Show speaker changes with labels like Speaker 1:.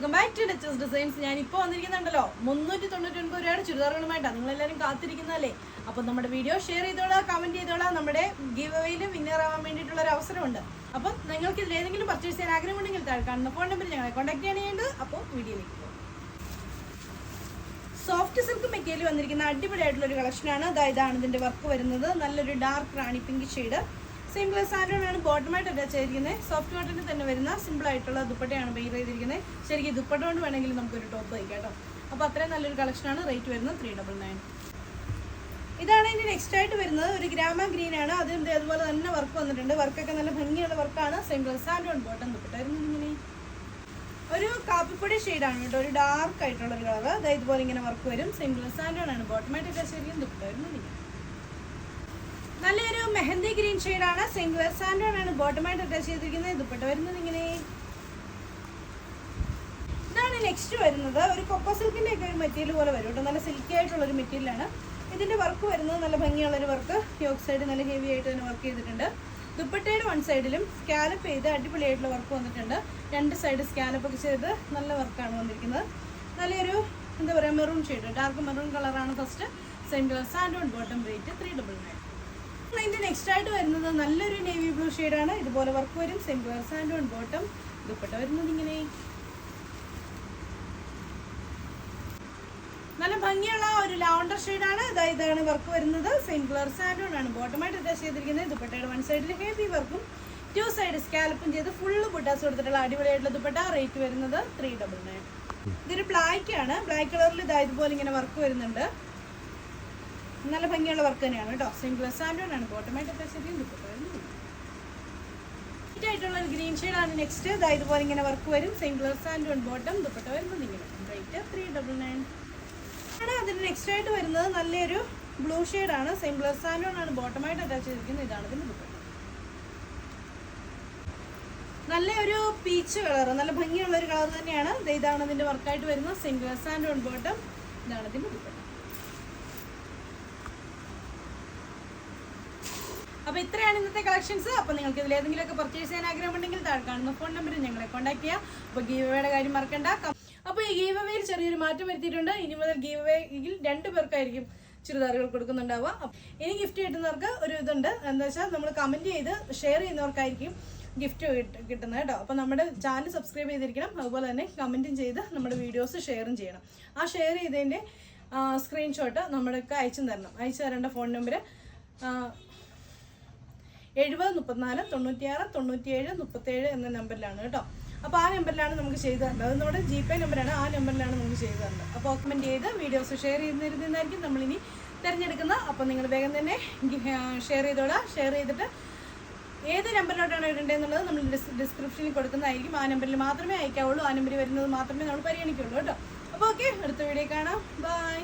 Speaker 1: Welcome back to Duchess designs ഞാൻ ഇപ്പോൾ വന്നിരിക്കുന്നുണ്ടല്ലോ. മുന്നൂറ്റി തൊണ്ണൂറ്റി ഒൻപത് രൂപയുടെ ചുരിദാറുകളുമായിട്ടാണ് നിങ്ങളെല്ലാവരും കാത്തിരിക്കുന്നതല്ലേ? അപ്പോൾ നമ്മുടെ വീഡിയോ ഷെയർ ചെയ്തോളാം കമന്റ് ചെയ്തോളാം. നമ്മുടെ ഗീവ് അവയിൽ വിന്നർ ആവാൻ വേണ്ടിയിട്ടുള്ള ഒരു അവസരമുണ്ട്. അപ്പം നിങ്ങൾക്ക് ഇതിൽ ഏതെങ്കിലും പർച്ചേസ് ചെയ്യാൻ ആഗ്രഹമുണ്ടെങ്കിൽ താഴെ കാണുന്ന ഫോൺ നമ്പറിൽ ഞങ്ങളെ കോൺടാക്ട് ചെയ്യേണ്ടത് അപ്പോൾ വീഡിയോയിലേക്ക് സോഫ്റ്റ് സിൽക്ക് മെറ്റീരിയൽ വന്നിരിക്കുന്ന അടിപൊളിയായിട്ടുള്ള ഒരു കളക്ഷനാണ് അതായത് ഇതാണ് ഇതിന്റെ വർക്ക് വരുന്നത്. നല്ലൊരു dark rani pink shade simple സാൻഡോൺ ആണ് ബോട്ടമായിട്ട് അറ്റാച്ച് ചെയ്തിരിക്കുന്നത് സോഫ്റ്റ് കോട്ടണിൽ തന്നെ വരുന്ന സിമ്പിൾ ആയിട്ടുള്ള ദുപ്പട്ടയാണ് ബെയർ ചെയ്തിരിക്കുന്നത് ശരിക്കും ദുപ്പട്ട കൊണ്ട് വേണമെങ്കിൽ നമുക്കൊരു ടോപ്പ് തയ്ക്കാം കേട്ടോ. അപ്പോൾ അത്രയും നല്ലൊരു കളക്ഷനാണ് റേറ്റ് വരുന്നത് ത്രീ ഡബിൾ നയൻ ഇതാണ് ഇനി നെക്സ്റ്റ് ആയിട്ട് വരുന്നത്. ഒരു ഗ്രാമ ഗ്രീൻ ആണ്. അതിന് അതുപോലെ തന്നെ വർക്ക് വന്നിട്ടുണ്ട്. വർക്കൊക്കെ നല്ല ഭംഗിയുള്ള വർക്കാണ് സിമ്പിൾ സാൻഡോൺ ബോട്ടം ദുപ്പട്ടായിരുന്നു ഇങ്ങനെ. ഒരു കാപ്പിപ്പൊടി ഷെയ്ഡാണ് കേട്ടോ. ഒരു ഡാർക്ക് ആയിട്ടുള്ള ഒരു കളർ അതായത് ഇതുപോലെ ഇങ്ങനെ വർക്ക് വരും. സിംഗിൾ സാൻഡോൺ ആണ്. ബോട്ടമായിട്ട് ശരിക്കും ദുപ്പട്ടായിരുന്നു ദുപ്പട്ട ഇങ്ങനെ. നല്ലൊരു മെഹന്തി ഗ്രീൻ ഷെയ്ഡാണ്. സിംഗിൾ സാൻഡോൺ ആണ് ബോട്ടമായിട്ട് അറ്റാച്ച് ചെയ്തിരിക്കുന്നത്. ദുപ്പട്ട വരുന്നത് ഇങ്ങനെ. ഇതാണ് നെക്സ്റ്റ് വരുന്നത്. ഒരു കൊക്കോ സിൽക്കിന്റെ ഒക്കെ ഒരു മെറ്റീരിയൽ പോലെ വരും കേട്ടോ. നല്ല സിൽക്കി ആയിട്ടുള്ള ഒരു മെറ്റീരിയലാണ് ഇതിന്റെ വർക്ക് വരുന്നത് നല്ല ഭംഗിയുള്ള ഒരു വർക്ക് യോക്ക് സൈഡ് നല്ല ഹെവി ആയിട്ട് തന്നെ വർക്ക് ചെയ്തിട്ടുണ്ട്. ദുപ്പട്ടയുടെ വൺ സൈഡിലും സ്കാലപ്പ് ചെയ്ത് അടിപൊളിയായിട്ടുള്ള വർക്ക് വന്നിട്ടുണ്ട്. രണ്ട് സൈഡ് സ്കാലപ്പ് ഒക്കെ ചെയ്ത് നല്ല വർക്കാണ് വന്നിരിക്കുന്നത്. നല്ലൊരു എന്താ പറയുക മെറൂൺ ഷെയ്ഡ് ഡാർക്ക് മെറൂൺ കളറാണ് first same colour bottom rate three double nine ഇതിന്റെ നെക്സ്റ്റ് ആയിട്ട് വരുന്നത് നല്ലൊരു നേവി ബ്ലൂ ഷെയ്ഡാണ് ഇതുപോലെ വർക്ക് വരും. Same colour on bottom dupatta വരുന്നത് ഇങ്ങനെ. നല്ല ഭംഗിയുള്ള ഒരു ലാവണ്ടർ ഷെയ്ഡാണ് ഇതാ ഇതാണ് വർക്ക് വരുന്നത്. സെയിം കളർ സാൻഡോൺ ആണ് ബോട്ടമായിട്ട് അറ്റാച്ച് ചെയ്തിരിക്കുന്നത്. ദുപ്പട്ടയുടെ വൺ സൈഡിൽ ഹെവി വർക്കും ടു സൈഡ് സ്കാലപ്പും ചെയ്ത് ഫുള്ള് ബുട്ടാസ് കൊടുത്തിട്ടുള്ള അടിപൊളിയായിട്ടുള്ള ദുപ്പട്ട റേറ്റ് വരുന്നത് ത്രീ ഡബിൾ നയൻ ഇതൊരു ബ്ലാക്ക് ആണ്. ബ്ലാക്ക് കളറിൽ ഇതാ ഇതുപോലെ ഇങ്ങനെ വർക്ക് വരുന്നുണ്ട്. നല്ല ഭംഗിയുള്ള വർക്ക് തന്നെയാണ് കേട്ടോ. സെയിം ഗ്ലസ് സാൻഡോൺ ആണ്. ബോട്ടമായിട്ട് ചെയ്തിരിക്കുന്നത് ദുപ്പട്ട ആയിട്ടുള്ള ഒരു ഗ്രീൻ ആണ് നെക്സ്റ്റ് ഇതാ ഇതുപോലെ ഇങ്ങനെ വർക്ക് വരും. സെയിം കളർ സാൻഡോൺ ബോട്ടം ദുപ്പട്ട വരുന്നത് ഇങ്ങനെ. റേറ്റ് ത്രീ ഡബിൾ നയൻ ആണ് അതിന് നെക്സ്റ്റ് ആയിട്ട് വരുന്നത് നല്ലൊരു ബ്ലൂ ആണ്. സെയിം സാൻഡോൺ ആണ് ബോട്ടമായിട്ട് അറ്റാച്ച് ചെയ്തിരിക്കുന്നത്. ഇതാണ് ഇതിന് ദുപ്പട്ട. നല്ല ഒരു പീച്ച് കളർ നല്ല ഭംഗിയുള്ള ഒരു കളർ തന്നെയാണ്. ഇതാണ് ഇതിന്റെ വർക്കായിട്ട് വരുന്നത്. സെയിം സാൻഡ് സാൻഡോൺ ബോട്ടം ഇതാണ് ദുപ്പട്ട. അപ്പോൾ ഇത്രയാണ് ഇന്നത്തെ കളക്ഷൻസ് അപ്പോൾ നിങ്ങൾക്ക് ഇതിൽ ഏതെങ്കിലുമൊക്കെ പർച്ചേസ് ചെയ്യാൻ ആഗ്രഹമുണ്ടെങ്കിൽ താഴെ കാണുന്ന ഫോൺ നമ്പറിൽ ഞങ്ങളെ കോൺടാക്ട് ചെയ്യാം. അപ്പോൾ ഗീവയുടെ കാര്യം മറക്കണ്ട. അപ്പോൾ ഈ ഗീവയിൽ ചെറിയൊരു മാറ്റം വരുത്തിയിട്ടുണ്ട്. ഇനി മുതൽ ഗീവവേയിൽ രണ്ട് പേർക്കായിരിക്കും ചുരിദാറുകൾ കൊടുക്കുന്നുണ്ടാവുക. ഇനി ഗിഫ്റ്റ് കിട്ടുന്നവർക്ക് ഒരു ഇതുണ്ട്. എന്താ വെച്ചാൽ നമ്മൾ കമന്റ് ചെയ്ത് ഷെയർ ചെയ്യുന്നവർക്കായിരിക്കും ഗിഫ്റ്റ് കിട്ടുന്നത് കേട്ടോ. അപ്പോൾ നമ്മുടെ ചാനൽ സബ്സ്ക്രൈബ് ചെയ്തിരിക്കണം. അതുപോലെ തന്നെ കമന്റും ചെയ്ത് നമ്മുടെ വീഡിയോസ് ഷെയറും ചെയ്യണം. ആ ഷെയർ ചെയ്തതിന്റെ സ്ക്രീൻഷോട്ട് നമ്മൾക്ക് അയച്ചു തരണം. അയച്ചു തരേണ്ട ഫോൺ നമ്പർ എഴുപത് മുപ്പത്തിനാല് തൊണ്ണൂറ്റിയാറ് തൊണ്ണൂറ്റിയേഴ് മുപ്പത്തേഴ് എന്ന നമ്പറിലാണ് കേട്ടോ. അപ്പോൾ ആ നമ്പറിലാണ് നമുക്ക് ചെയ്തു തരേണ്ടത്. അത് നമ്മുടെ ജി പേ നമ്പറാണ്. ആ നമ്പറിലാണ് നമുക്ക് ചെയ്തു തരേണ്ടത്. അപ്പോൾ കമന്റ് ചെയ്ത് വീഡിയോസ് ഷെയർ ചെയ്യുന്നതായിരിക്കും നമ്മളിനി തിരഞ്ഞെടുക്കുന്നത് അപ്പോൾ നിങ്ങൾ വേഗം തന്നെ ഷെയർ ചെയ്തോളാം. ഷെയർ ചെയ്തിട്ട് ഏത് നമ്പറിലോട്ടാണ് ഇടേണ്ടതെന്നുള്ളത് നമ്മൾ ഡിസ്ക്രിപ്ഷനിൽ കൊടുക്കുന്നതായിരിക്കും. ആ നമ്പറിൽ മാത്രമേ അയക്കാവുള്ളൂ. ആ നമ്പറിൽ വരുന്നത് മാത്രമേ നമ്മൾ പരിഗണിക്കുള്ളൂ കേട്ടോ. അപ്പോൾ ഓക്കെ അടുത്ത വീഡിയോ കാണാം. ബൈ